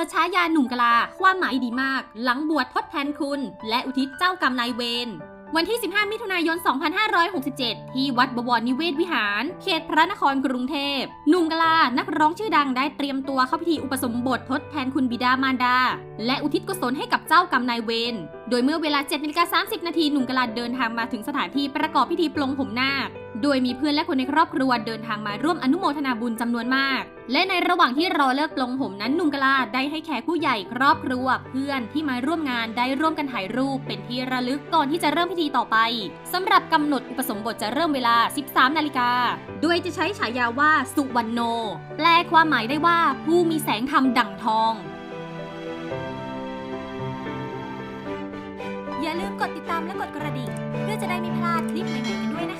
อฉายาหนุ่มกลา ความหมายดีมาก หลังบวชทดแทนคุณ และอุทิศเจ้ากรรมนายเวรวันที่ 15 มิถุนายน 2567 ที่วัดบวรนิเวศวิหาร เขตพระนครกรุงเทพ หนุ่มกลา นักร้องชื่อดังได้เตรียมตัวเข้าพิธีอุปสมบททดแทนคุณบิดามารดา และอุทิศกุศลให้กับเจ้ากรรมนายเวร โดยเมื่อเวลา7นาฬิกา30 นาทีหนุ่มกะลาเดินทางมาถึงสถานที่ประกอบพิธีปลงผมนาค โดยมีเพื่อนและคนในครอบครัวเดินทางมาร่วมอนุโมทนาบุญจำนวนมาก และในระหว่างที่รอเลิกปลงผมนั้นหนุ่มกะลาได้ให้แขกผู้ใหญ่ครอบครัว เพื่อนที่มาร่วมงานได้ร่วมกันถ่ายรูปเป็นที่ระลึกก่อนที่จะเริ่มพิธีต่อไปสำหรับกำหนดอุปสมบทจะเริ่มเวลา 13 นาฬิกา โดยจะใช้ฉายาว่าสุวรรณโน แปลความหมายได้ว่าผู้มีแสงธรรมดั่งทอง อย่าลืมกดติดตามและกดกระดิ่ง เพื่อจะได้ไม่พลาดคลิปใหม่ๆกันด้วยนะคะขอบคุณค่ะ